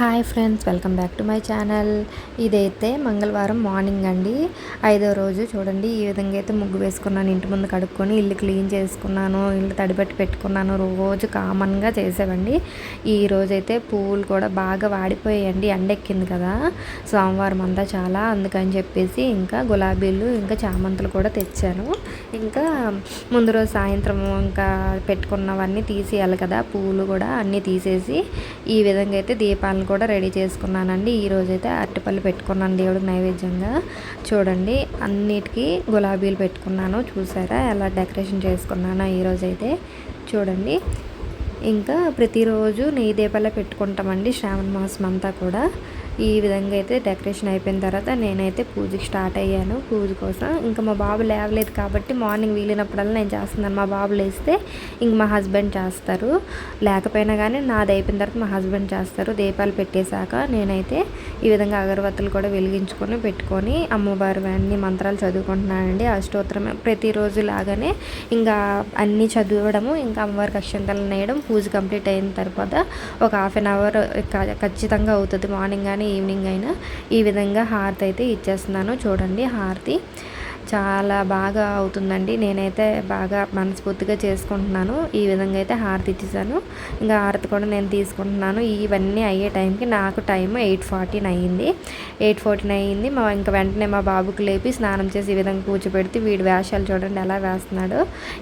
Hi friends welcome back to my channel. ఇదైతే మంగళవారం morning అండి. ఐదో రోజు చూడండి ఈ విధంగా అయితే ముగ్గు వేసుకున్నాను. ఇంటి ముందు కడుక్కొని ఇల్లు క్లీన్ చేసుకున్నాను ఇల్లు తడిపెట్టి పెట్టుకున్నాను. రోజు కామన్గా చేసేవండి. ఈ రోజైతే పువ్వులు కూడా బాగా వాడిపోయాయండి ఎండెక్కింది కదా. సోమవారం అంతా చాలా అందుకని చెప్పేసి ఇంకా గులాబీలు ఇంకా చామంతులు కూడా తెచ్చాను. ఇంకా ముందు రోజు సాయంత్రం ఇంకా పెట్టుకున్నవన్నీ తీసేయాలి కదా పువ్వులు కూడా అన్నీ తీసేసి ఈ విధంగా అయితే దీపాలను కూడా రెడీ చేసుకున్నానండి. ఈరోజైతే అరటిపళ్ళు పెట్టుకున్నాను దేవుడికి నైవేద్యంగా. చూడండి అన్నిటికీ గులాబీలు పెట్టుకున్నాను. చూసారా ఎలా డెకరేషన్ చేసుకున్నానో ఈరోజైతే చూడండి ఇంకా ప్రతిరోజు నెయ్యి దీపాలే పెట్టుకుంటామండి శ్రావణ మాసం అంతా కూడా. ఈ విధంగా అయితే డెకరేషన్ అయిపోయిన తర్వాత నేనైతే పూజకి స్టార్ట్ అయ్యాను పూజ కోసం. ఇంకా మా బాబు లేవలేదు కాబట్టి మార్నింగ్ వీలినప్పుడల్లా నేను చేస్తున్నాను. మా బాబు లేస్తే ఇంక మా హస్బెండ్ చేస్తారు. లేకపోయినా కానీ నాది అయిపోయిన తర్వాత మా హస్బెండ్ చేస్తారు. దీపాలు పెట్టేశాక నేనైతే ఈ విధంగా అగరబత్తులు కూడా వెలిగించుకొని పెట్టుకొని అమ్మవారి అన్ని మంత్రాలు చదువుకుంటున్నానండి. అష్టోత్తరం ప్రతిరోజు లాగానే ఇంకా అన్నీ చదవడము ఇంకా అమ్మవారికి అక్షంతలు నేయడం పూజ కంప్లీట్ అయిన తర్వాత ఒక హాఫ్ అన్ అవర్ ఖచ్చితంగా అవుతుంది మార్నింగ్ కానీ ఈవినింగ్ అయినా ఈ విధంగా హారతి అయితే ఇచ్చేస్తున్నాను. చూడండి హారతి. చాలా బాగా అవుతుందండి. నేనైతే బాగా మనస్ఫూర్తిగా చేసుకుంటున్నాను. ఈ విధంగా అయితే హారతి ఇచ్చేసాను. ఇంకా హారతి కూడా నేను తీసుకుంటున్నాను. ఇవన్నీ అయ్యే టైంకి నాకు టైం ఎయిట్ ఫార్టీన్ అయ్యింది. ఎయిట్ ఫార్టీన్ అయ్యింది. మా ఇంకా వెంటనే మా బాబుకి లేపి స్నానం చేసి ఈ విధంగా కూర్చోబెడితే వీడి వేషాలు చూడండి ఎలా వేస్తున్నాడు.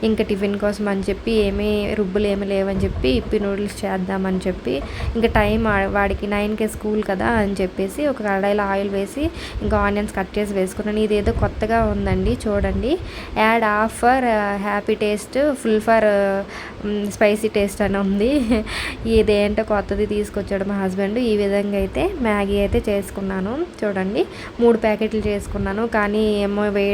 ఇంకా టిఫిన్ కోసం అని చెప్పి ఏమీ రుబ్బులు ఏమి లేవని చెప్పి ఇప్పి నూడిల్స్ చేద్దామని చెప్పి ఇంకా టైం వాడికి నైన్కే స్కూల్ కదా అని చెప్పేసి ఒక కడాయిలో ఆయిల్ వేసి ఇంకా ఆనియన్స్ కట్ చేసి వేసుకున్నాను. ఇదేదో కొత్తగా ఉందండి. ఉందండి చూడండి. Ad offer happy taste full for spicy taste అని ఉంది. ఇదేంటో కొత్తది తీసుకొచ్చాడు మా హస్బెండ్. ఈ విధంగా అయితే మ్యాగీ అయితే చేసుకున్నాను. చూడండి మూడు ప్యాకెట్లు చేసుకున్నాను. కానీ ఏమో వే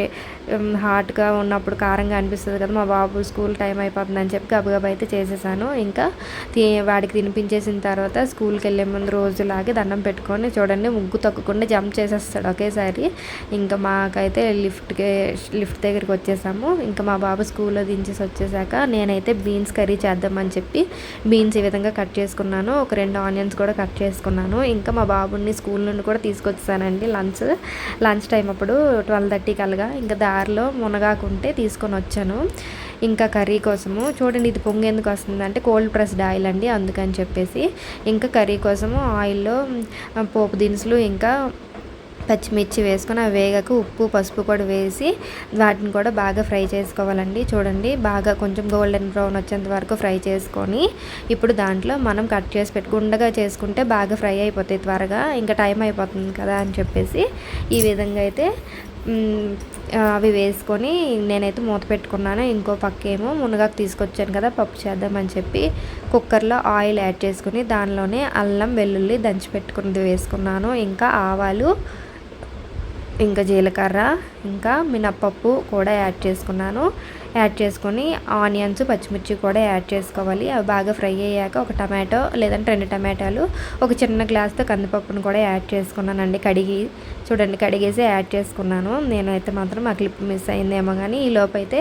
హాట్గా ఉన్నప్పుడు కారంగా అనిపిస్తుంది కదా మా బాబు స్కూల్ టైం అయిపోతుందని చెప్పి గబగబా అయితే చేసేసాను. ఇంకా వాడికి తినిపించేసిన తర్వాత స్కూల్కి వెళ్ళే ముందు రోజులాగే దండం పెట్టుకొని చూడండి ముగ్గు తొక్కకుండా జంప్ చేసేస్తాడు ఒకేసారి. ఇంకా మాకైతే లిఫ్ట్కి లిఫ్ట్ దగ్గరికి వచ్చేసాము. ఇంకా మా బాబు స్కూల్లో దించేసి వచ్చేసాక నేనైతే బీన్స్ కర్రీ చేద్దామని చెప్పి బీన్స్ ఈ విధంగా కట్ చేసుకున్నాను. ఒక రెండు ఆనియన్స్ కూడా కట్ చేసుకున్నాను. ఇంకా మా బాబుని స్కూల్ నుండి కూడా తీసుకొచ్చేసానండి లంచ్. లంచ్ టైం అప్పుడు ట్వెల్వ్ థర్టీ కలగా ఇంకా దారిలో మునగాకుంటే తీసుకొని వచ్చాను. ఇంకా కర్రీ కోసము చూడండి ఇది పొంగి ఎందుకు వస్తుంది అంటే కోల్డ్ ప్రెస్డ్ ఆయిల్ అండి అందుకని చెప్పేసి. ఇంకా కర్రీ కోసము ఆయిల్లో పోపు దినుసులు ఇంకా పచ్చిమిర్చి వేసుకొని అవి వేగక ఉప్పు పసుపు కూడా వేసి వాటిని కూడా బాగా ఫ్రై చేసుకోవాలండి. చూడండి బాగా కొంచెం గోల్డెన్ బ్రౌన్ వచ్చేంత వరకు ఫ్రై చేసుకొని ఇప్పుడు దాంట్లో మనం కట్ చేసి పెట్టుకుండగా చేసుకుంటే బాగా ఫ్రై అయిపోతాయి త్వరగా. ఇంకా టైం అయిపోతుంది కదా అని చెప్పేసి ఈ విధంగా అయితే అవి వేసుకొని నేనైతే మూత పెట్టుకున్నాను. ఇంకో పక్కేమో మునగాకు తీసుకొచ్చాను కదా పప్పు చేద్దామని చెప్పి కుక్కర్లో ఆయిల్ యాడ్ చేసుకుని దానిలోనే అల్లం వెల్లుల్లి దంచి పెట్టుకున్నది వేసుకున్నాను. ఇంకా ఆవాలు ఇంకా జీలకర్ర ఇంకా మినప్పప్పు కూడా యాడ్ చేసుకున్నాను. యాడ్ చేసుకొని ఆనియన్స్ పచ్చిమిర్చి కూడా యాడ్ చేసుకోవాలి. అవి బాగా ఫ్రై అయ్యాక ఒక టమాటో లేదంటే రెండు టమాటాలు ఒక చిన్న గ్లాస్తో కందిపప్పును కూడా యాడ్ చేసుకున్నానండి. కడిగి చూడండి కడిగేసి యాడ్ చేసుకున్నాను. నేనైతే మాత్రం ఆ క్లిప్ మిస్ అయిందేమో కానీ ఈ లోపైతే అయితే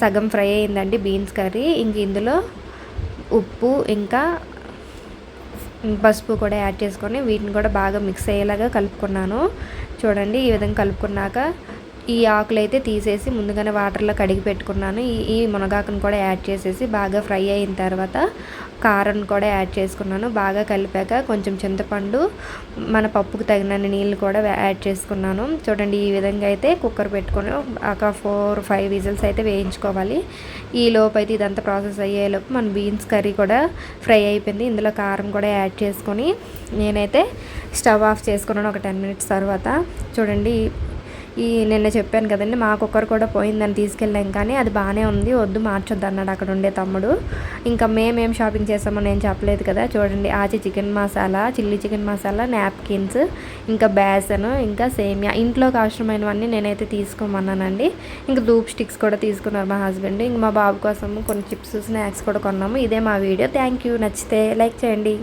సగం ఫ్రై అయిందండి బీన్స్ కర్రీ. ఇంక ఇందులో ఉప్పు ఇంకా పసుపు కూడా యాడ్ చేసుకొని వీటిని కూడా బాగా మిక్స్ అయ్యేలాగా కలుపుకున్నాను. చూడండి ఈ విధంగా కలుపుకున్నాక ఈ ఆకులు అయితే తీసేసి ముందుగానే వాటర్లో కడిగి పెట్టుకున్నాను. ఈ మునగాకును కూడా యాడ్ చేసేసి బాగా ఫ్రై అయిన తర్వాత కారం కూడా యాడ్ చేసుకున్నాను. బాగా కలిపాక కొంచెం చింతపండు మన పప్పుకు తగినన్ని నీళ్ళు కూడా యాడ్ చేసుకున్నాను. చూడండి ఈ విధంగా అయితే కుక్కర్ పెట్టుకొని ఒక ఫోర్ ఫైవ్ విజిల్స్ అయితే వేయించుకోవాలి. ఈ లోపు అయితే ఇదంతా ప్రాసెస్ అయ్యేలోపు మన బీన్స్ కర్రీ కూడా ఫ్రై అయిపోయింది. ఇందులో కారం కూడా యాడ్ చేసుకొని నేనైతే స్టవ్ ఆఫ్ చేసుకున్నాను ఒక టెన్ మినిట్స్ తర్వాత. చూడండి ఈ నిన్న చెప్పాను కదండి మా కుక్కర్ కూడా పోయిందని తీసుకెళ్ళాం కానీ అది బాగానే ఉంది వద్దు మార్చొద్దు అన్నాడు అక్కడ ఉండే తమ్ముడు. ఇంకా మేమేం షాపింగ్ చేసామో నేను చెప్పలేదు కదా చూడండి Aachi chicken masala chilli chicken masala napkins ఇంకా బేసన్ ఇంకా సేమియా ఇంట్లోకి అవసరమైనవన్నీ నేనైతే తీసుకోమన్నానండి. ఇంకా ధూప్ స్టిక్స్ కూడా తీసుకున్నారు మా హస్బెండ్ ఇంక మా బాబు కోసం కొన్ని చిప్స్ స్నాక్స్ కూడా కొన్నాము. ఇదే మా వీడియో థ్యాంక్ యూ నచ్చితే లైక్ చేయండి.